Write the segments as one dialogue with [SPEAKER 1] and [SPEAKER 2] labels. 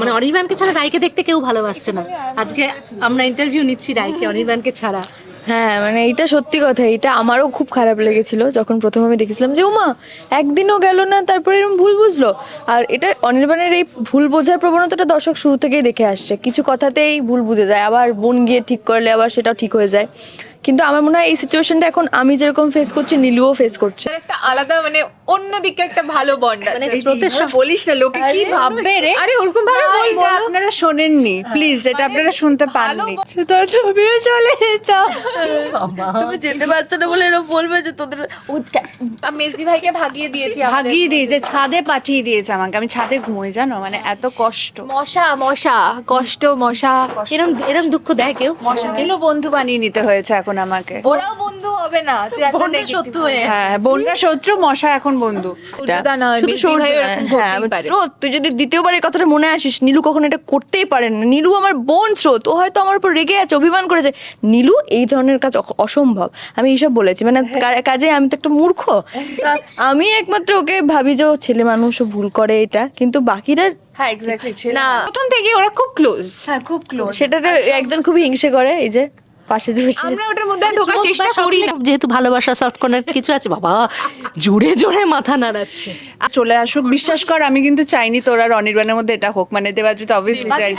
[SPEAKER 1] মানে অনির্বাণকে ছাড়া রায়কে দেখতে কেউ ভালোবাসছে না। আজকে আমরা ইন্টারভিউ নিচ্ছি রায়কে, অনির্বাণকে ছাড়া।
[SPEAKER 2] হ্যাঁ মানে এটা সত্যি কথা এটা আমারও খুব খারাপ লেগেছিল যখন প্রথম আমি দেখেছিলাম যে, উমা, একদিনও গেল না, তারপরে এরকম ভুল বুঝলো। আর এটা অনির্বাণের এই ভুল বোঝার প্রবণতাটা দর্শক শুরু থেকেই দেখে আসছে। কিছু কথাতেই ভুল বুঝে যায়, আবার বোন গিয়ে ঠিক করলে আবার সেটাও ঠিক হয়ে যায়। কিন্তু আমার মনে হয় এই সিচুয়েশনটা এখন আমি যেরকম ফেস করছি নীলুও ফেস করছে।
[SPEAKER 3] একটা আলাদা মানে অন্যদিকে একটা ভালো বন্ড
[SPEAKER 1] মানে স্রোতের
[SPEAKER 4] বলিস না লোকে কি ভাববে রে?
[SPEAKER 3] আরে ওরকম ভাবে
[SPEAKER 4] না,
[SPEAKER 3] বলব
[SPEAKER 4] আপনারা শোনেননি। প্লিজ এটা আপনারা শুনতে পাননি। তো ছবিও চলে যেত।
[SPEAKER 2] তুমি যেতে পারছ না বলে এরকম বলবে যে তোদের
[SPEAKER 3] মেসি ভাইকে ভাগিয়ে দিয়েছি।
[SPEAKER 4] ভাগিয়ে দিয়ে যে ছাদে পাঠিয়ে দিয়েছে আমাকে। আমি ছাদে ঘুমোই জানো? মানে এত কষ্ট।
[SPEAKER 3] মশা মশা কষ্ট মশা।
[SPEAKER 1] এরম এরম দুঃখ দেয় কেউ?
[SPEAKER 4] মশাগুলো বন্ধু বানিয়ে নিতে হয়েছে এখন আমাকে।
[SPEAKER 3] ওরাও বন্ধু হবে না তুই এত
[SPEAKER 1] শত্রু হয়ে
[SPEAKER 4] হ্যাঁ বোনরা শত্রু মশা এখন বন্ধু।
[SPEAKER 2] শুধু হ্যাঁ,
[SPEAKER 3] পারে।
[SPEAKER 2] স্রোত তুই যদি দ্বিতীয়বার এই কথাটা মনে আসিস নীলু কখনো এটা করতেই পারে না। নীলু আমার বোন স্রোত ও হয়তো আমার উপর রেগে আছে অভিমান করেছে। নীলু এই ধরনের কাজ অসম্ভব। আমি এইসব বলেছি মানে কাজে আমি তো একটা মূর্খ। আমি একমাত্র ওকে ভাবি যে ও ছেলে মানুষ ভুল করে এটা কিন্তু বাকিরা
[SPEAKER 4] হ্যাঁ এক্স্যাক্টলি
[SPEAKER 3] না প্রথম থেকে ওরা খুব ক্লোজ
[SPEAKER 4] হ্যাঁ খুব ক্লোজ
[SPEAKER 2] সেটাতে একজন খুবই হিংসে করে এই যে। পাশে বসে
[SPEAKER 3] আমরা ওটার মধ্যে ঢোকার চেষ্টা করি না।
[SPEAKER 1] যেহেতু ভালোবাসা সফট কর্নার কিছু আছে বাবা জোরে জোরে মাথা নাড়াচ্ছে।
[SPEAKER 4] চলে আসুক বিশ্বাস কর আমি কিন্তু চাইনি তোর আর অনির্বাণের মধ্যে এটা হোক মানে দেবাদ্রিত অবভিয়াসলি চাই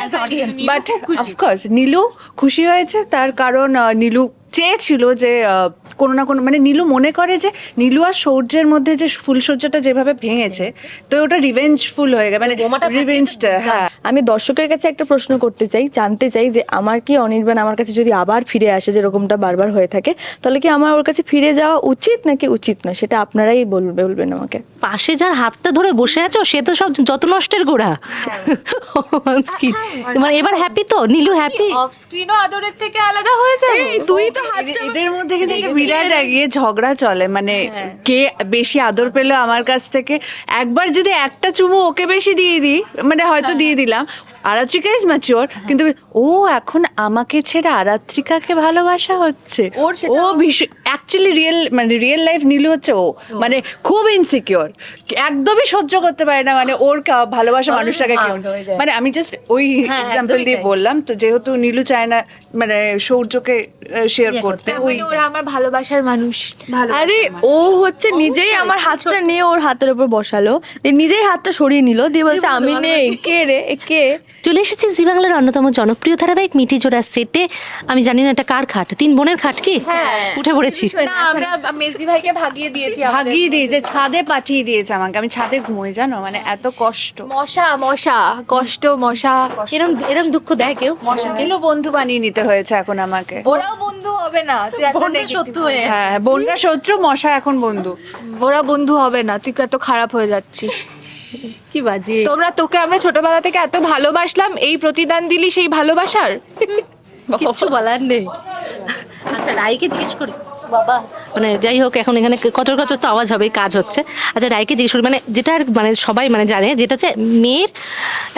[SPEAKER 4] বাট
[SPEAKER 1] নীলু খুব খুশি।
[SPEAKER 4] অফকোর্স নীলু খুশি হয়েছে তার কারণ আহ, নীলু চেয়েছিল যে আহ, কোনো না কোনো মানে নীলু মনে করে যে নীলু আর সৌর্যের মধ্যে যে ফুলসজ্জাটা যেভাবে ভেঙেছে তো ওটা রিভেঞ্জফুল হয়ে গেছে মানে রিভেঞ্জটা হ্যাঁ।
[SPEAKER 2] আমি দর্শকের কাছে একটা প্রশ্ন করতে চাই জানতে চাই যে আমার কি অনির্বাণ আমার কাছে যদি আবার ফিরে আসে যেরকমটা বারবার হয়ে থাকে তাহলে কি আমার ওর কাছে ফিরে যাওয়া উচিত নাকি উচিত না? সেটা আপনারাই বলবে বলবেন আমাকে।
[SPEAKER 1] পাশে যার হাতটা ধরে বসে আছো সে তো সব যত নষ্টের গোড়া। কি? মানে এবার হ্যাপি তো? নীলু হ্যাপি
[SPEAKER 3] অফ স্ক্রিনও আদরের থেকে আলাদা হয়ে যাবে।
[SPEAKER 4] তুই তো এদের মধ্যে কিন্তু একটা বিরাট গিয়ে ঝগড়া চলে মানে কে বেশি আদর পেল আমার কাছ থেকে? একবার যদি একটা চুমু ওকে বেশি দিয়ে দিই মানে হয়তো দিয়ে দিলাম। আরাত্রিকা ইজ ম্যাচিওর কিন্তু ও এখন আমাকে ছেড়ে আরাত্রিকাকে ভালোবাসা হচ্ছে। ও ভীষণ অ্যাকচুয়ালি রিয়েল মানে রিয়েল লাইফ নীলু হচ্ছে ও। মানে খুব ইনসিকিওর একদমই সহ্য করতে পারে না মানে ওর কা- ভালোবাসা মানুষটাকে
[SPEAKER 2] হয়ে।
[SPEAKER 4] মানে আমি জাস্ট ওই
[SPEAKER 1] হ্যাঁ,
[SPEAKER 4] এক্সাম্পল দিয়ে বললাম তো যেহেতু নীলু চায় না মানে সৌর্যকে শেয়ার করতে ওই
[SPEAKER 3] আমার ভালোবাসার মানুষ
[SPEAKER 2] আরে ও হচ্ছে নিজেই আমার হাতটা নিয়ে ওর হাতের উপর বসালো। নিজেই হাতটা সরিয়ে নিল দিয়ে বলছে আমি নেই। কে রে? কে?
[SPEAKER 1] চলে এসেছি জি বাংলার অন্যতম জনপ্রিয় ধারাবাহিক মিটি জোড়া সেটে। আমি জানি না এটা কার খাট? তিন বোনের খাট কি? উঠে পড়েছি।
[SPEAKER 3] না আমরা মেসি ভাইকে ভাগিয়ে দিয়েছি
[SPEAKER 4] ভাগিয়ে দিয়ে যে ছাদে পাঠিয়ে দিয়েছে আমাকে। আমি ছাদে ঘুমোই জানো? মানে এত কষ্ট।
[SPEAKER 3] মশা মশা কষ্ট মশা।
[SPEAKER 1] এরম এরম দুঃখ দেয় কেউ?
[SPEAKER 4] মশাগুলো বন্ধু বানিয়ে নিতে হয়েছে এখন আমাকে।
[SPEAKER 3] ওরাও বন্ধু হবে না। তুই এত
[SPEAKER 1] শত্রু হয়ে
[SPEAKER 4] হ্যাঁ বোনরা শত্রু মশা এখন বন্ধু।
[SPEAKER 3] ওরা বন্ধু হবে না তুই এত খারাপ হয়ে যাচ্ছিস।
[SPEAKER 1] কি বাজে।
[SPEAKER 3] তোমরা তোকে আমরা ছোটবেলা থেকে এত ভালোবাসলাম এই প্রতিদান দিলি সেই ভালোবাসার?
[SPEAKER 1] কিছু বলার নেই। আচ্ছা রাইকে জিজ্ঞেস করি। বাবা মানে যাই হোক এখন এখানে কচর কচর তো আওয়াজ হবে কাজ হচ্ছে। আচ্ছা রায়কে জিজ্ঞেস করি মানে যেটা আর মানে সবাই মানে জানে যেটা হচ্ছে মেয়ের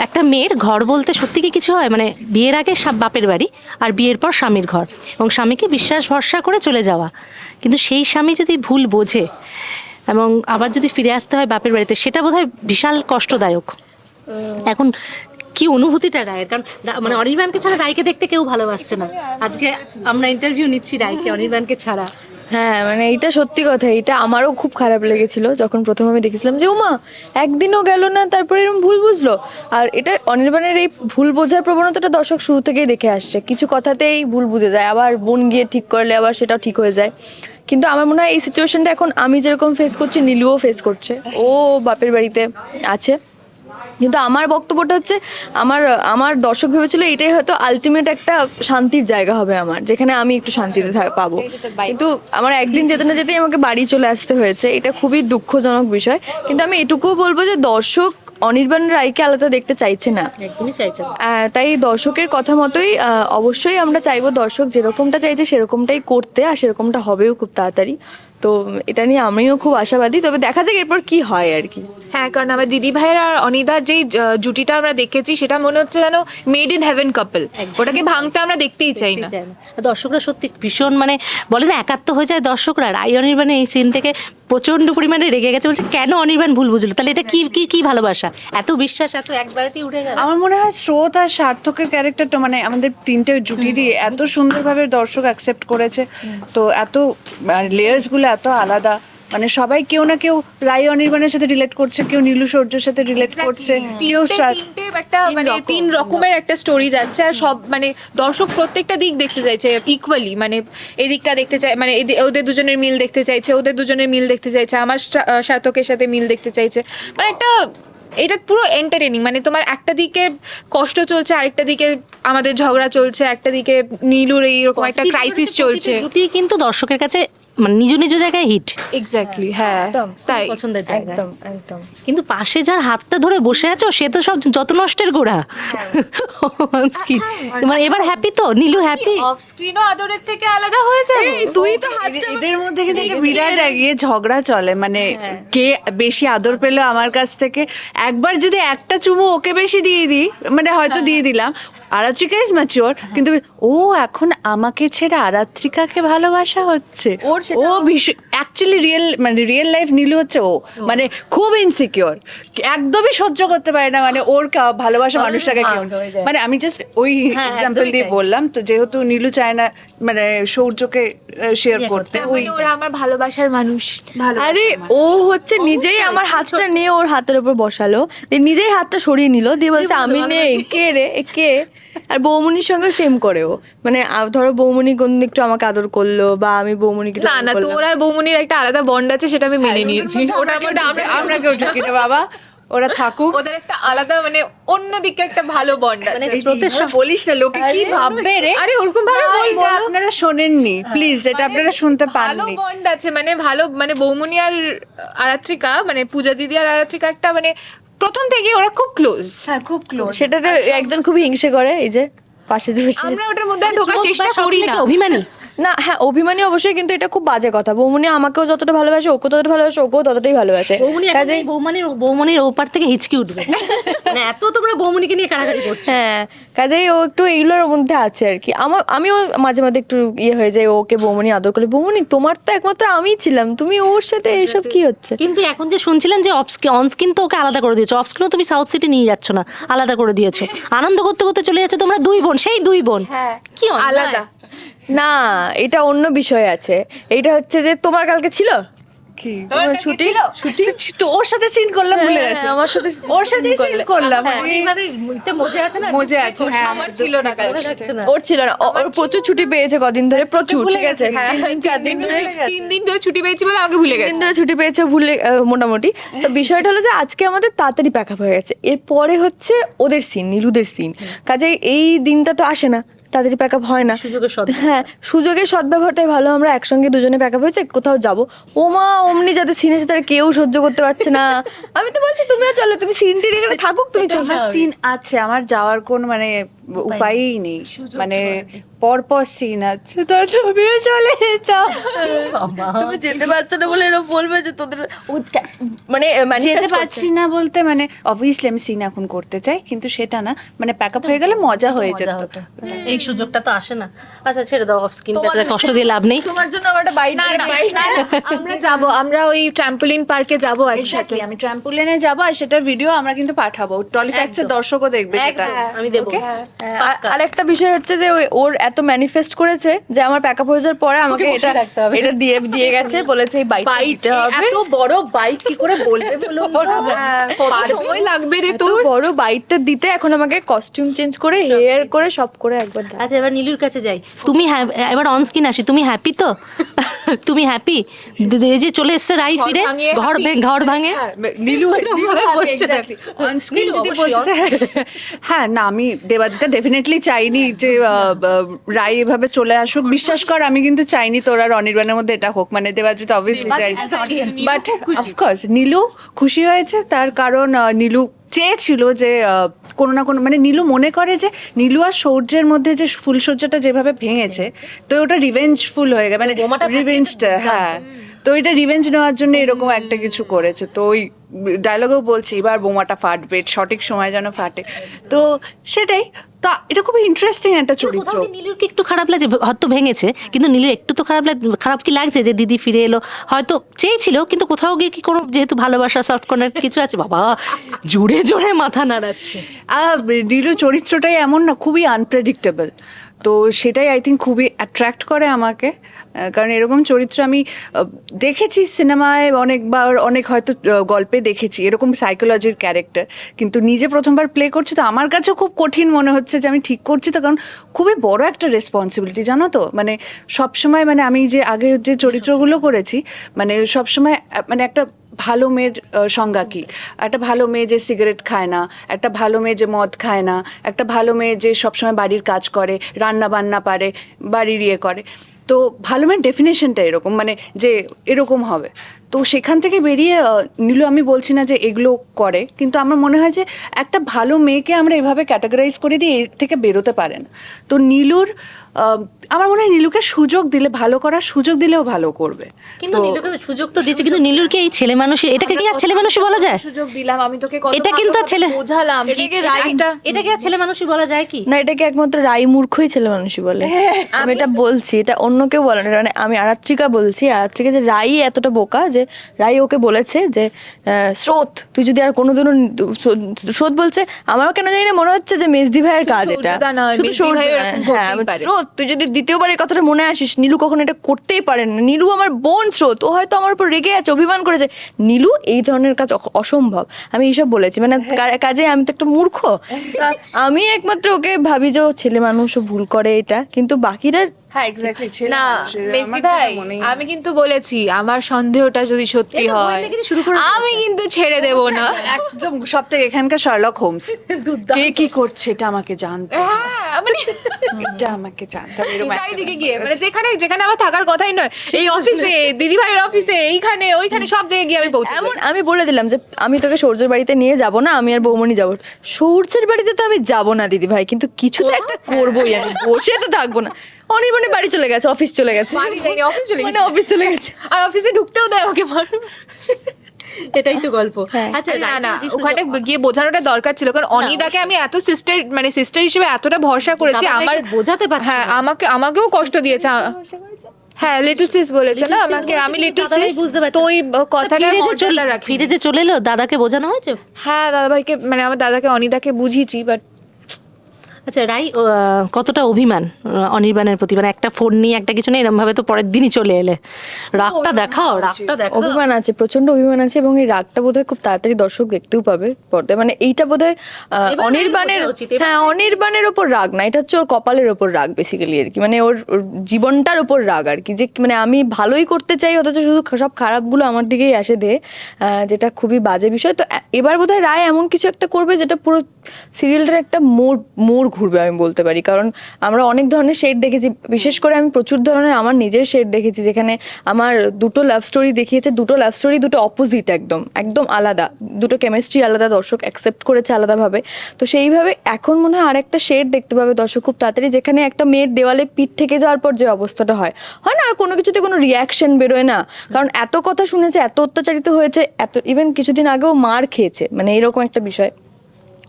[SPEAKER 1] একটা মেয়ের ঘর বলতে সত্যি কি কিছু হয়? মানে বিয়ের আগে বাপের বাড়ি আর বিয়ের পর স্বামীর ঘর। এবং স্বামীকে বিশ্বাস ভরসা করে চলে যাওয়া। কিন্তু সেই স্বামী যদি ভুল বোঝে এবং আবার যদি ফিরে আসতে হয় বাপের বাড়িতে সেটা বোধহয় বিশাল কষ্টদায়ক। এখন কি অনুভূতিটা রায়ের? কারণ মানে অনির্বাণকে ছাড়া রায়কে দেখতে কেউ ভালোবাসছে না। আজকে আমরা ইন্টারভিউ নিচ্ছি রায়কে অনির্বাণকে ছাড়া।
[SPEAKER 2] হ্যাঁ মানে এটা সত্যি কথা। এটা আমারও খুব খারাপ লেগেছিল যখন প্রথম আমি দেখেছিলাম যে, উমা, একদিনও গেল না, তারপরে এরকম ভুল বুঝলো। আর এটা অনির্বাণের এই ভুল বোঝার প্রবণতাটা দর্শক শুরু থেকেই দেখে আসছে। কিছু কথাতেই ভুল বুঝে যায়, আবার বোন গিয়ে ঠিক করলে আবার সেটাও ঠিক হয়ে যায়। কিন্তু আমার মনে হয় এই সিচুয়েশনটা এখন আমি যেরকম ফেস করছি, নীলুও ফেস করছে। ও বাপের বাড়িতে আছে। কিন্তু আমার বক্তব্যটা হচ্ছে আমার আমার দর্শক ভেবেছিল এটাই হয়তো আলটিমেট একটা শান্তির জায়গা হবে আমার যেখানে আমি একটু শান্তিতে পাবো। কিন্তু আমার একদিন যেতে না যেতেই আমাকে বাড়ি চলে আসতে হয়েছে এটা খুবই দুঃখজনক বিষয়। কিন্তু আমি এটুকুও বলব যে দর্শক অনির্বাণ রায়কে আলাদা দেখতে চাইছে না।
[SPEAKER 1] একদমই চাইছে
[SPEAKER 2] তাই দর্শকের কথা মতোই অবশ্যই আমরা চাইব দর্শক যেরকমটা চাইছে সেরকমটাই করতে আর সেরকমটা হবেও খুব তাড়াতাড়ি। তো এটা নিয়ে আমিও খুব আশাবাদী। তবে দেখা যাক এরপর কি হয় আর কি।
[SPEAKER 3] হ্যাঁ কারণ আমার দিদি ভাইয়ের আর অনিদার যেই জুটিটা আমরা দেখেছি সেটা মনে হচ্ছে যেন মেড ইন হেভেন কাপল ওটাকে ভাঙতে আমরা দেখতেই চাই না।
[SPEAKER 1] দর্শকরা সত্যি ভীষণ মানে বলে না একাত্ম হয়ে যায় দর্শকরা। রাই অনির্বাণে এই সিন থেকে প্রচণ্ড পরিমাণে রেগে গেছে বলছে কেন অনির্বাণ ভুল বুঝলো? তাহলে এটা কি কি কি ভালোবাসা? এত বিশ্বাস এত একবারেতেই উঠে গেল।
[SPEAKER 4] আমার মনে হয় স্রোত আর সার্থকের ক্যারেক্টারটা মানে আমাদের তিনটে জুটি দিয়ে এত সুন্দরভাবে দর্শক অ্যাকসেপ্ট করেছে। তো এত লেয়ার্সগুলো এত আলাদা। মানে সবাই কেউ না কেউ রায় অনির্বাণের সাথে রিলেট করছে কেউ নীলু সৌর্যের সাথে রিলেট করছে কেউ
[SPEAKER 3] একটা মানে তিন রকমের একটা স্টোরি যাচ্ছে আর সব মানে দর্শক প্রত্যেকটা দিক দেখতে চাইছে ইকুয়ালি মানে এদিকটা দেখতে চাই মানে ওদের দুজনের মিল দেখতে চাইছে ওদের দুজনের মিল দেখতে চাইছে আমার সার্থকের সাথে মিল দেখতে চাইছে। মানে একটা এটা পুরো এন্টারটেনিং মানে তোমার একটা দিকে কষ্ট চলছে আরেকটা দিকে আমাদের ঝগড়া চলছে একটা দিকে নীলুর এইরকম একটা ক্রাইসিস চলছে।
[SPEAKER 1] কিন্তু দর্শকের কাছে মানে নিজ নিজ জায়গায় হিট
[SPEAKER 3] এক্স্যাক্টলি হ্যাঁ তাই।
[SPEAKER 1] পছন্দের জায়গা
[SPEAKER 2] একদম একদম।
[SPEAKER 1] কিন্তু পাশে যার হাতটা ধরে বসে আছো সে তো সব যত নষ্টের গোড়া। Screen। মানে এবার হ্যাপি তো? নীলু হ্যাপি
[SPEAKER 3] অফ স্ক্রিনও আদরের থেকে আলাদা হয়ে যাবে
[SPEAKER 2] তুই তো
[SPEAKER 4] এদের- এদের মধ্যে কিন্তু একটা বিরাট গিয়ে ঝগড়া চলে। মানে কে বেশি আদর পেল আমার কাছ থেকে? একবার যদি একটা চুমু ওকে বেশি দিয়ে দিই মানে হয়তো দিয়ে দিলাম আরাত্রিকা ইজ ম্যাচিওর কিন্তু ও এখন আমাকে ছেড়ে আরাত্রিকাকে ভালোবাসা হচ্ছে। ও ভীষণ অ্যাকচুয়ালি রিয়েল মানে রিয়েল লাইফ নীলু হচ্ছে ও। মানে খুব ইনসিকিওর একদমই সহ্য করতে পারে না মানে ওর ভালোবাসা মানুষটাকে কেউ মানে আমি জাস্ট ওই
[SPEAKER 1] হ্যাঁ,
[SPEAKER 4] এক্সাম্পল দিয়ে বললাম তো যেহেতু নীলু চায় না মানে সৌর্যকে শেয়ার করতে। ওই
[SPEAKER 3] ওরা আমার ভালোবাসার মানুষ।
[SPEAKER 2] আরে ও হচ্ছে নিজেই আমার হাতটা নিয়ে ওর হাতের উপর বসালো। নিজেই হাতটা সরিয়ে নিল। দিয়ে বলছে আমি নেই কে রে? কে? আর বৌমনির সঙ্গে সেম করে ও। মানে আ- ধরো বৌমনি কোন একটু আমাকে আদর করল বা আমি বৌমনিকে একটু
[SPEAKER 3] না না তোর আর বৌমনির একটা আলাদা বন্ড আছে সেটা আমি মেনে নিয়েছি। ওটার মধ্যে আমরা
[SPEAKER 4] আমরা কেউ ঢুকি না বাবা। ওরা থাকুক।
[SPEAKER 3] ওদের একটা আলাদা মানে অন্যদিকে একটা ভালো বন্ড আছে।
[SPEAKER 4] এই স্রোতের বলিস না লোকে কি ভাববে রে?
[SPEAKER 3] আরে ওরকম ভাবে
[SPEAKER 4] না,
[SPEAKER 3] বলব।
[SPEAKER 4] এটা আপনারা শোনেননি প্লিজ এটা আপনারা শুনতে
[SPEAKER 3] ভালো
[SPEAKER 4] পাননি।
[SPEAKER 3] বন্ড আছে মানে ভালো মানে বৌমনি আর আরাত্রিকা মানে পূজা দিদি আর আরাত্রিকা একটা মানে প্রথম থেকে ওরা খুব ক্লোজ
[SPEAKER 4] হ্যাঁ খুব ক্লোজ
[SPEAKER 2] সেটাতে একজন খুব হিংসে করে এই যে পাশে যে বসে
[SPEAKER 3] আমরা ওটার মধ্যে ঢোকার চেষ্টা করি না।
[SPEAKER 1] অভিমানী?
[SPEAKER 2] না হ্যাঁ অভিমানী অবশ্যই কিন্তু এটা খুব বাজে কথা। বৌমনি আমাকেও যতটা ভালোবাসে ওকে ততটা ভালোবাসে ওকেও ততটাই ভালোবাসে।
[SPEAKER 1] বৌমনি বৌমনির বৌমনির ওপার থেকে হিচকি উঠবে। মানে এত তোমরা বৌমনিকে নিয়ে কাড়াকাড়ি করছ।
[SPEAKER 2] হ্যাঁ কাজেই ও একটু এইগুলোর মধ্যে আছে আর কি। আমার আমিও মাঝে মাঝে একটু ইয়ে হয়ে যায় ওকে বৌমনি আদর করে। বৌমনি তোমার তো একমাত্র আমিই ছিলাম। তুমি ওর সাথে এইসব কি হচ্ছে?
[SPEAKER 1] কিন্তু এখন যে শুনছিলেন যে অন স্ক্রিন তো ওকে আলাদা করে দিয়েছ। অফ স্ক্রিনও তুমি সাউথ সিটি নিয়ে যাচ্ছ না আলাদা করে দিয়েছ। আনন্দ করতে করতে চলে যাচ্ছ তোমরা দুই বোন সেই দুই বোন।
[SPEAKER 3] হ্যাঁ।
[SPEAKER 1] কি
[SPEAKER 3] আলাদা।
[SPEAKER 2] না এটা অন্য বিষয় আছে। এটা হচ্ছে যে তোমার কালকে ছিল?
[SPEAKER 4] কি?
[SPEAKER 3] তোমার
[SPEAKER 2] ছুটি?
[SPEAKER 4] ছুটি? ওর সাথে সিন করলাম ভুলে গেছে।
[SPEAKER 2] হ্যাঁ, আমার সাথে
[SPEAKER 4] ওর সাথেই সিন করলাম।
[SPEAKER 1] হ্যাঁ,
[SPEAKER 4] মানে
[SPEAKER 1] মুখে মজে আছে না?
[SPEAKER 4] মজে আছে হ্যাঁ।
[SPEAKER 3] আমার ছিল না
[SPEAKER 1] বোঝা
[SPEAKER 3] কালকে
[SPEAKER 1] যাচ্ছে না।
[SPEAKER 2] ওর ছিল না। ওর প্রচুর ছুটি পেয়েছে কদিন ধরে। প্রচুর ঠিক আছে?
[SPEAKER 3] হ্যাঁ,
[SPEAKER 2] চার দিন ধরে
[SPEAKER 3] তিন দিন ধরে ছুটি পেয়েছি বলে আমাকে ভুলে
[SPEAKER 2] তিন
[SPEAKER 3] গেছে।
[SPEAKER 2] দিন ধরে ছুটি পেয়েছে ভুলে মোটামুটি। তো বিষয়টা হলো যে আজকে আমাদের তাড়াতাড়ি প্যাক আপ হয়ে গেছে। এরপরে হচ্ছে ওদের সিন নীলুদের সিন কাজে এই দিনটা তো আসে না। তাড়াতাড়ি প্যাক আপ হয় না। হ্যাঁ সুযোগের সদ্ব্যবহারটাই ভালো। আমরা একসঙ্গে দুজনে প্যাক আপ হয়েছে কোথাও যাব। ও মা অমনি যাতে সিন আছে তারা কেউ সহ্য করতে পারছে না। আমি তো বলছি তুমিও চলো তুমি সিনটি এখানে থাকুক তুমি চলো
[SPEAKER 4] সিন আছে আমার যাওয়ার কোন মানে উপায়ই নেই। মানে পর পর সিন আছে। তো তুমিও চলে যেতাম
[SPEAKER 2] তুমি যেতে পারছ না বলে এরকম বলবে যে তোদের মানে
[SPEAKER 4] যেতে পারছি না বলতে মানে অবভিয়াসলি আমি সিন এখন করতে চাই কিন্তু সেটা না। মানে প্যাক আপ হয়ে গেলে মজা হয়ে
[SPEAKER 1] মজা
[SPEAKER 4] যেত।
[SPEAKER 1] এই সুযোগটা তো আসে না। আচ্ছা ছেড়ে দাও অফ স্ক্রিন কষ্ট দিয়ে লাভ নেই।
[SPEAKER 2] তোমার জন্য আমার একটা বাইক
[SPEAKER 3] না আমরা যাব আমরা ওই ট্রাম্পোলিন পার্কে যাব একসাথে।
[SPEAKER 4] আমি ট্রাম্পোলিনে যাব আর সেটার ভিডিও আমরা কিন্তু পাঠাবো। টলিফ্যাক্সের দর্শকও দেখবে সেটা।
[SPEAKER 1] আমি দেবো।
[SPEAKER 2] আর একটা বিষয় হচ্ছে যে ওর এত ম্যানিফেস্ট করেছে যে আমার প্যাকআপ হয়ে যাওয়ার পরে আমাকে এটা
[SPEAKER 1] রাখতে হবে।
[SPEAKER 2] এটা দিয়ে দিয়ে গেছে বলেছে এই বাইক
[SPEAKER 4] বাইক
[SPEAKER 2] হবে।
[SPEAKER 4] এত বড় বাইক কি করে বলবে বলুন তো?
[SPEAKER 3] হ্যাঁ, কত সময় লাগবে রে
[SPEAKER 2] তো
[SPEAKER 3] তোর?
[SPEAKER 2] বড় বাইকটা দিতে এখন আমাকে কস্টিউম চেঞ্জ করে হেয়ার করে সব করে একবার দাও।
[SPEAKER 1] আচ্ছা এবার নীলুর কাছে যাই। তুমি হ্যাঁ- এবার অন স্ক্রিন আসি। তুমি হ্যাপি তো? তুমি হ্যাপি যে চলে এসছে রাই ফিরে ঘর
[SPEAKER 3] happy।
[SPEAKER 1] ভে- ঘর ভাঙে।
[SPEAKER 4] হ্যাঁ, নীলু হ্যাঁ না আমি দেবাদিতা ডেফিনেটলি চাইনি যে রায় এভাবে চলে আসুক। বিশ্বাস কর আমি কিন্তু চাইনি তোর আর অনির্বাণের মধ্যে এটা হোক। মানে দেবাদিতা অবভিয়াসলি চাই। বাট অফকোর্স নীলু খুশি। হয়েছে। তার কারণ নীলু চেয়েছিল যে কোনো না কোনো মানে নীলু মনে করে যে নীলু আর সৌর্যের মধ্যে যে ফুলসজ্জাটা যেভাবে ভেঙেছে তো ওটা রিভেঞ্জফুল হয়ে গেছে। মানে রিভেঞ্জটা হ্যাঁ। তো এটা রিভেঞ্জ নেওয়ার জন্য এরকম একটা কিছু করেছে। তো ওই ডায়লগেও বলছি এবার বোমাটা ফাটবে সঠিক সময় যেন ফাটে। তো সেটাই। তো এটা খুবই ইন্টারেস্টিং একটা চরিত্র।
[SPEAKER 1] নীলুর কি একটু খারাপ লাগছে হয়তো ভেঙেছে কিন্তু নীলুর একটু তো খারাপ লাগ খারাপ কি লাগছে যে দিদি ফিরে এলো? হয়তো চেয়েছিল কিন্তু কোথাও গিয়ে কি কোনো যেহেতু ভালোবাসা সফট কর্নার কিছু আছে বাবা জুড়ে জোরে মাথা নাড়াচ্ছে।
[SPEAKER 4] আর নীলু চরিত্রটাই এমন না খুবই আনপ্রেডিক্টেবল তো সেটাই আই থিঙ্ক খুবই অ্যাট্রাক্ট করে আমাকে। কারণ এরকম চরিত্র আমি দেখেছি সিনেমায় অনেকবার, অনেক হয়তো গল্পে দেখেছি এরকম সাইকোলজির ক্যারেক্টার কিন্তু নিজে প্রথমবার প্লে করছি তো আমার কাছেও খুব কঠিন মনে হচ্ছে যে আমি ঠিক করছি তো, কারণ খুবই বড় একটা রেসপন্সিবিলিটি জানো তো? মানে সবসময় মানে আমি যে আগে যে চরিত্রগুলো করেছি মানে সবসময় মানে একটা ভালো মেয়ের সংজ্ঞা কি? একটা ভালো মেয়ে যে সিগারেট খায় না, একটা ভালো মেয়ে যে মদ খায় না, একটা ভালো মেয়ে যে সবসময় বাড়ির কাজ করে রান্না বান্না পারে, বাড়ির ইয়ে করে। তো ভালো মেয়ের ডেফিনেশনটা এরকম মানে যে এরকম হবে। তো সেখান থেকে বেরিয়ে নীলু আমি বলছি না যে এগুলো করে কিন্তু আমার মনে হয় যে একটা ভালো মেয়েকে আমরা এভাবে ক্যাটাগরাইজ করে দিই এর থেকে বেরোতে পারে না। তো নীলুর আমার মনে হয় নীলুকে সুযোগ দিলে ভালো করার সুযোগ দিলেও ভালো করবে।
[SPEAKER 1] কিন্তু নীলুকে সুযোগ তো দিচ্ছে কিন্তু নীলুর কি এই ছেলে মানুষ এটাকে কি আর ছেলে মানুষই বলা যায়?
[SPEAKER 3] সুযোগ দিলাম আমি তোকে কত
[SPEAKER 1] এটা কিন্তু আর ছেলে-
[SPEAKER 3] বোঝালাম কি একটা
[SPEAKER 1] এটাকে আর ছেলে মানুষই বলা যায় কি?
[SPEAKER 2] না এটাকে একমাত্র রাই মূর্খই ছেলে মানুষই বলে। আমি এটা বলছি এটা অন্য কেউ বলে না মানে আমি আরাত্রিকা বলছি আরাত্রিকা যে রাই এতটা বোকা যে রাই ওকে বলেছে যে স্রোত তুই যদি আর কোনোদিনও স্রোত বলছে আমার কেন জানি না মনে হচ্ছে যে মেজদি ভাইয়ের কাজ এটা। হ্যাঁ স্রোত তুই যদি দ্বিতীয়বার এই কথাটা মনে আসিস নীলু কখনো এটা করতেই পারে না। নীলু আমার বোন স্রোত ও হয়তো আমার উপর রেগে আছে অভিমান করেছে। নীলু এই ধরনের কাজ অসম্ভব। আমি এইসব বলেছি মানে কা- কাজে আমি তো একটা মূর্খ। আমি একমাত্র ওকে ভাবি যে ও ছেলে মানুষ ভুল করে এটা কিন্তু বাকিরা
[SPEAKER 4] হ্যাঁ এক্স্যাক্টলি
[SPEAKER 3] না মেজদি ভাই আমি কিন্তু বলেছি আমার সন্দেহটা যদি সত্যি হয় আমি কিন্তু ছেড়ে দেব না।
[SPEAKER 4] একদম সব থেকে এখানকার শার্লক হোমস কে কি করছে এটা আমাকে জানতে
[SPEAKER 3] হ্যাঁ মানে
[SPEAKER 4] এটা আমাকে জানতে হবে
[SPEAKER 3] চারিদিকে গিয়ে মানে যেখানে যেখানে আমার থাকার কথাই নয় এই অফিসে দিদি ভাইয়ের অফিসে এইখানে ওইখানে সব জায়গায় গিয়ে আমি পৌঁছে
[SPEAKER 2] এমন আমি বলে দিলাম যে আমি তোকে সূর্যের বাড়িতে নিয়ে যাব না আমি আর বৌমনি যাব। সূর্যের বাড়িতে তো আমি যাব না দিদি ভাই কিন্তু কিছু তো? একটা করবোই আমি বসে তো থাকব না। অনির্বনে বাড়ি চলে গেছে অফিস চলে গেছে।
[SPEAKER 3] অফিস চলে
[SPEAKER 2] মানে
[SPEAKER 3] গেছে।
[SPEAKER 2] অফিস চলে গেছে।
[SPEAKER 3] আর অফিসে ঢুকতেও দেয় ওকে মারবে
[SPEAKER 1] এটাই তো গল্প।
[SPEAKER 2] হ্যাঁ।
[SPEAKER 1] আচ্ছা
[SPEAKER 3] না না ওখানে গিয়ে বোঝানোটা দরকার ছিল কারণ অনিদাকে আমি এত সিস্টার মানে সিস্টার হিসেবে এতটা ভরসা করেছি আমার
[SPEAKER 1] বোঝাতে পারছি
[SPEAKER 3] হ্যাঁ আমাকে আমাকেও কষ্ট দিয়েছে হ্যাঁ লিটল সিস বলেছে না আমাকে আমি লিটল সিস
[SPEAKER 1] বুঝতে পারছে?
[SPEAKER 3] তো ওই কথাটা
[SPEAKER 1] ফিরে যে চলে
[SPEAKER 3] মর্যাদা রাখি
[SPEAKER 1] ফিরে যে চলে এলো দাদাকে বোঝানো হয়েছে?
[SPEAKER 3] হ্যাঁ দাদাভাইকে মানে আমার দাদাকে অনিদাকে বুঝিয়েছি বাট
[SPEAKER 1] আচ্ছা রাই কতটা অভিমান অনির্বাণের প্রতি? মানে একটা ফোন নিয়ে একটা কিছু নেই এরকম ভাবে তো পরের দিনই চলে এলে। রাগটা দেখাও রাগটা দেখাও।
[SPEAKER 2] অভিমান আছে প্রচণ্ড অভিমান আছে এবং এই রাগটা বোধহয় খুব তাড়াতাড়ি দর্শক দেখতেও পাবে পর্দায়। মানে এইটা বোধহয় অনির্বাণের হ্যাঁ অনির্বাণের ওপর রাগ না এটা হচ্ছে ওর কপালের ওপর রাগ বেসিক্যালি আর কি। মানে ওর জীবনটার ওপর রাগ আর কি যে মানে আমি ভালোই করতে চাই অথচ শুধু সব খারাপগুলো আমার দিকেই আসে দে যেটা খুবই বাজে বিষয়। তো এবার বোধহয় রায় এমন কিছু একটা করবে যেটা পুরো সিরিয়ালটার একটা মোড় মোড় ঘুরবে আমি বলতে পারি। কারণ আমরা অনেক ধরনের শেড দেখেছি, বিশেষ করে আমি প্রচুর ধরনের আমার নিজের শেড দেখেছি, যেখানে আমার দুটো লাভ স্টোরি দেখিয়েছে, দুটো লাভ স্টোরি দুটো অপোজিট একদম একদম আলাদা। দুটো কেমিস্ট্রি আলাদা, দর্শক অ্যাকসেপ্ট করেছে আলাদাভাবে। তো সেইভাবে এখন মনে হয় আরেকটা শেড দেখতে পাবে দর্শক খুব তাড়াতাড়ি, যেখানে একটা মেয়ের দেওয়ালে পিঠ থেকে যাওয়ার পর যে অবস্থাটা হয় হয় না? আর কোনো কিছুতে কোনো রিয়াকশন বেরোয় না। কারণ এত কথা শুনেছে, এত অত্যাচারিত হয়েছে, এত ইভেন কিছুদিন আগেও মার খেয়েছে। মানে এরকম একটা বিষয়।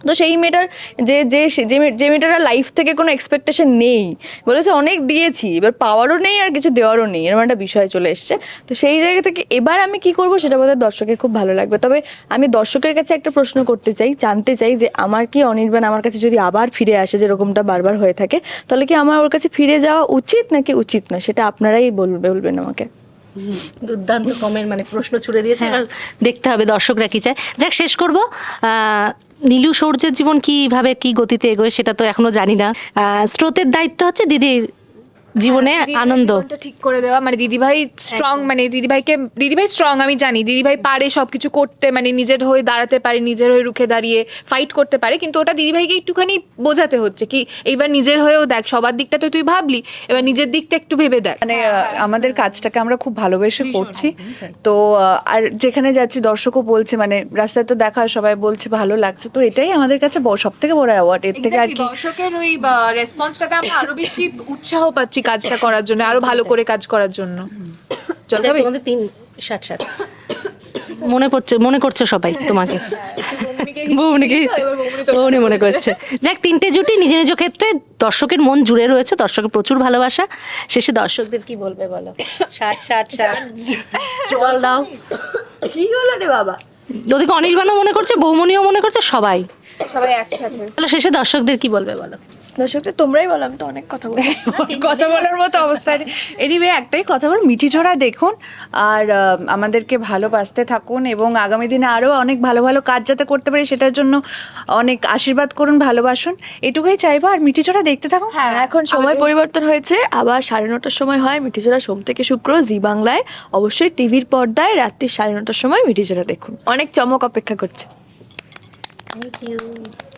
[SPEAKER 2] তো সেই মেয়েটার যে যে যে মেয়েটার লাইফ থেকে কোনো এক্সপেকটেশন নেই। বলেছে অনেক দিয়েছি এবার পাওয়ারও নেই আর কিছু দেওয়ারও নেই। এরকম একটা বিষয় চলে এসছে। তো সেই জায়গা থেকে এবার আমি কি করব সেটা বোধহয় দর্শকের খুব ভালো লাগবে। তবে আমি দর্শকের কাছে একটা প্রশ্ন করতে চাই জানতে চাই যে আমার কি অনির্বাণ আমার কাছে যদি আবার ফিরে আসে যেরকমটা বারবার হয়ে থাকে তাহলে কি আমার ওর কাছে ফিরে যাওয়া উচিত নাকি উচিত না? সেটা আপনারাই বলবে বলবেন আমাকে।
[SPEAKER 1] দুর্দান্ত কমেন্ট মানে প্রশ্ন ছুড়ে দিয়েছে এবার দেখতে হবে দর্শকরা কি চায়। যাক শেষ করব। আহ, নীলু সৌর্যের জীবন কীভাবে, কি গতিতে এগোয় সেটা তো এখনও জানি না। স্রোতের দায়িত্ব হচ্ছে দিদির জীবনে আনন্দ।
[SPEAKER 3] ঠিক করে দেওয়া মানে দিদিভাই স্ট্রং মানে দিদিভাইকে দিদিভাই স্ট্রং আমি জানি দিদিভাই পারে সবকিছু করতে মানে নিজের হয়ে দাঁড়াতে পারে নিজের হয়ে রুখে দাঁড়িয়ে ফাইট করতে পারে কিন্তু ওটা দিদিভাইকে একটুখানি বোঝাতে হচ্ছে কি এইবার নিজের হয়েও দেখ সবার দিকটা তো তুই ভাবলি এবার নিজের দিকটা একটু ভেবে দেখ।
[SPEAKER 4] মানে আহ, আমাদের কাজটাকে আমরা খুব ভালোবেসে করছি। তো আর যেখানে যাচ্ছি দর্শকও বলছে মানে রাস্তায় তো দেখা সবাই বলছে ভালো লাগছে। তো এটাই আমাদের কাছে সব থেকে বড় অ্যাওয়ার্ড এর থেকে আর কি।
[SPEAKER 3] দর্শকের ওই রেসপন্সটাতে আমরা আরও বেশি উৎসাহ পাচ্ছি কাজটা করার জন্য আরও ভালো করে কাজ করার জন্য। চল
[SPEAKER 1] যাক,
[SPEAKER 3] তবে?
[SPEAKER 1] তোমাদের তিন ষাট ষাট মনে পড়ছে মনে করছে সবাই তোমাকে। বৌমনিকে বৌমনি মনে করছে। যাক তিনটে জুটি নিজ নিজ ক্ষেত্রে দর্শকের মন জুড়ে রয়েছে দর্শকের প্রচুর ভালোবাসা। শেষে দর্শকদের কি বলবে বলো? ষাট ষাট ষাট জল দাও।
[SPEAKER 2] কি হলো রে বাবা?
[SPEAKER 1] ওদিকে অনির্বাণও মনে করছে বৌমনিও মনে করছে সবাই।
[SPEAKER 3] সবাই একসাথে।
[SPEAKER 1] তাহলে শেষে দর্শকদের কি বলবে বলো?
[SPEAKER 2] দর্শকদের তোমরাই বলো আমি তো অনেক কথা বলি।
[SPEAKER 4] কথা বলার মতো অবস্থায় এনিওয়ে একটাই কথা বল মিঠি ঝোড়া দেখুন আর আমাদেরকে ভালোবাসতে থাকুন এবং আগামী দিনে আরও অনেক ভালো ভালো কাজ যাতে করতে পারি সেটার জন্য অনেক আশীর্বাদ করুন ভালোবাসুন। এটুকুই চাইব আর মিঠি ঝোড়া দেখতে থাকুন
[SPEAKER 2] হ্যাঁ এখন সময় পরিবর্তন হয়েছে আবার সাড়ে নটার সময় হয় মিঠিজোড়া সোম থেকে শুক্র জি বাংলায়। অবশ্যই টিভির পর্দায় রাত্রি সাড়ে নটার সময় মিঠিজোড়া দেখুন। অনেক চমক অপেক্ষা করছে।
[SPEAKER 1] Thank you